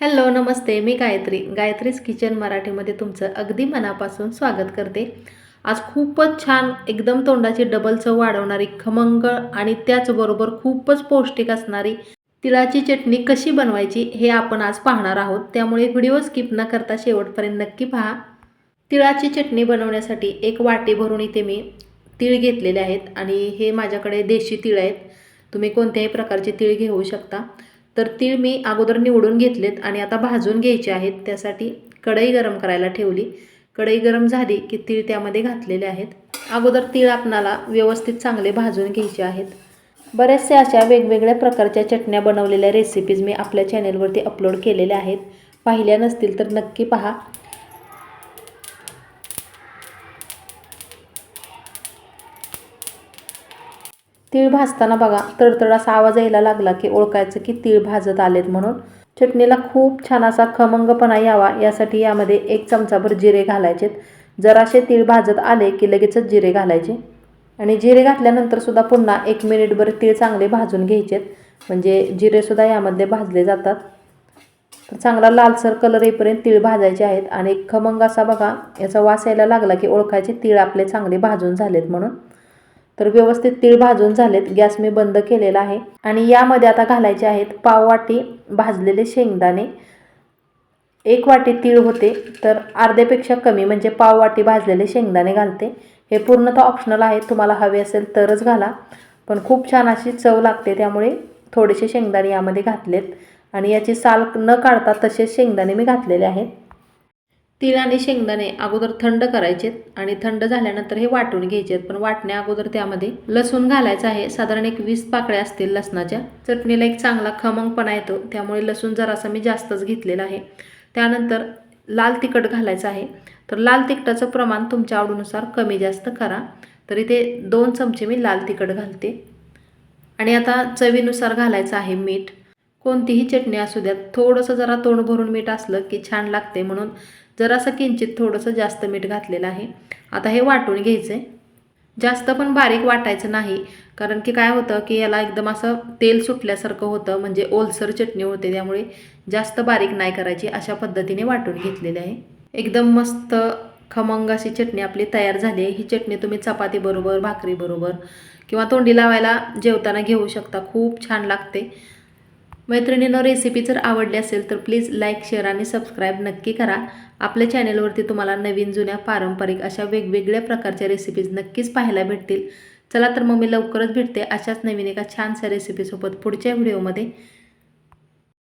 Hello नमस्ते. मी Gayatri. Gayatri's kitchen मराठीमध्ये तुमचं अगदी मनापासून स्वागत करते. आज खूपच छान एकदम तोंडाची डबल चव वाढवणारी खमंग आणि त्याचबरोबर खूपच पौष्टिक असणारी तिळाची चटणी कशी बनवायची हे आपण आज पाहणार आहोत. त्यामुळे व्हिडिओ स्किप न करता शेवटपर्यंत नक्की पहा. तिळाची चटणी बनवण्यासाठी एक वाटी भरून इथे मी तीळ घेतलेले आहेत आणि हे माझ्याकडे देशी तीळ आहेत. तुम्ही कोणत्याही प्रकारचे तीळ घेऊ शकता. तर तीळ मी अगोदर निवडून घेतलेत आणि आता भाजून घ्यायचे आहेत. त्यासाठी कढई गरम करायला ठेवली. कढई गरम झाली की तीळ त्यामध्ये घातलेले आहेत. अगोदर तीळ आपणाला व्यवस्थित चांगले भाजून घ्यायचे आहेत. बऱ्याचशा अशा वेगवेगळ्या प्रकारच्या चटण्या बनवलेल्या रेसिपीज मी आपल्या चॅनेलवरती अपलोड केलेल्या आहेत. पाहिल्या नसतील तर नक्की पहा. तीळ भाजताना बघा तडतड असा आवाज यायला लागला की ओळखायचं की तीळ भाजत आलेत म्हणून. चटणीला खूप छान असा खमंगपणा यावा यासाठी यामध्ये एक चमचाभर जिरे घालायचेत. जराशे तीळ भाजत आले की लगेचच जिरे घालायचे. आणि जिरे घातल्यानंतर सुद्धा पुन्हा एक मिनिटभर तीळ चांगले भाजून घ्यायचेत. म्हणजे जिरेसुद्धा यामध्ये भाजले जातात. तर चांगला लालसर कलर येईपर्यंत तीळ भाजायचे आहेत. आणि खमंग असा बघा याचा वास यायला लागला की ओळखायचे तीळ आपले चांगले भाजून झालेत म्हणून. तर व्यवस्थित तीळ भाजून झालेत. गॅस मी बंद केलेला आहे. आणि यामध्ये आता घालायचे आहेत पाव वाटी भाजलेले शेंगदाणे. एक वाटी तीळ होते तर अर्ध्यापेक्षा कमी म्हणजे पाव वाटी भाजलेले शेंगदाणे घालते. हे पूर्णतः ऑप्शनल आहे. तुम्हाला हवे असेल तरच घाला. पण खूप छान अशी चव लागते त्यामुळे थोडेसे शेंगदाणे यामध्ये घातलेत. आणि याची साल न काढता तसेच शेंगदाणे मी घातलेले आहेत. तीळ आणि शेंगदाणे अगोदर थंड करायचेत आणि थंड झाल्यानंतर हे वाटून घ्यायचेत. पण वाटण्या अगोदर त्यामध्ये लसूण घालायचं आहे. साधारण एक वीस पाकळ्या असतील लसणाच्या. चटणीला एक चांगला खमंगपणा येतो. त्यामुळे लसूण जरासा मी जास्तच घेतलेला आहे. त्यानंतर लाल तिखट घालायचं आहे. तर लाल तिखटाचं प्रमाण तुमच्या आवडीनुसार कमी जास्त करा. तर इथे दोन चमचे मी लाल तिखट घालते. आणि आता चवीनुसार घालायचं आहे मीठ. कोणतीही चटणी असू द्यात. थोडंसं जरा तोंड भरून मीठ असलं की छान लागते म्हणून जरासं किंचित थोडंसं जास्त मीठ घातलेलं आहे. आता हे वाटून घ्यायचं आहे जास्त पण बारीक वाटायचं नाही कारण की काय होतं की याला एकदम असं तेल सुटल्यासारखं होतं म्हणजे ओलसर चटणी होते त्यामुळे जास्त बारीक नाही करायची अशा पद्धतीने वाटून घेतलेली आहे. एकदम मस्त खमंग अशी चटणी आपली तयार झाली आहे. ही चटणी तुम्ही चपातीबरोबर भाकरीबरोबर किंवा तोंडी लावायला जेवताना घेऊ शकता. खूप छान लागते. मैत्रिणीनं रेसिपी जर आवडली असेल तर प्लीज लाईक शेअर आणि सबस्क्राईब नक्की करा. आपल्या चॅनेलवरती तुम्हाला नवीन जुन्या पारंपरिक अशा वेगवेगळ्या प्रकारच्या रेसिपीज नक्कीच पाहायला भेटतील. चला तर मग मी लवकरच भेटते अशाच नवीन एका छानशा रेसिपीसोबत पुढच्या व्हिडिओमध्ये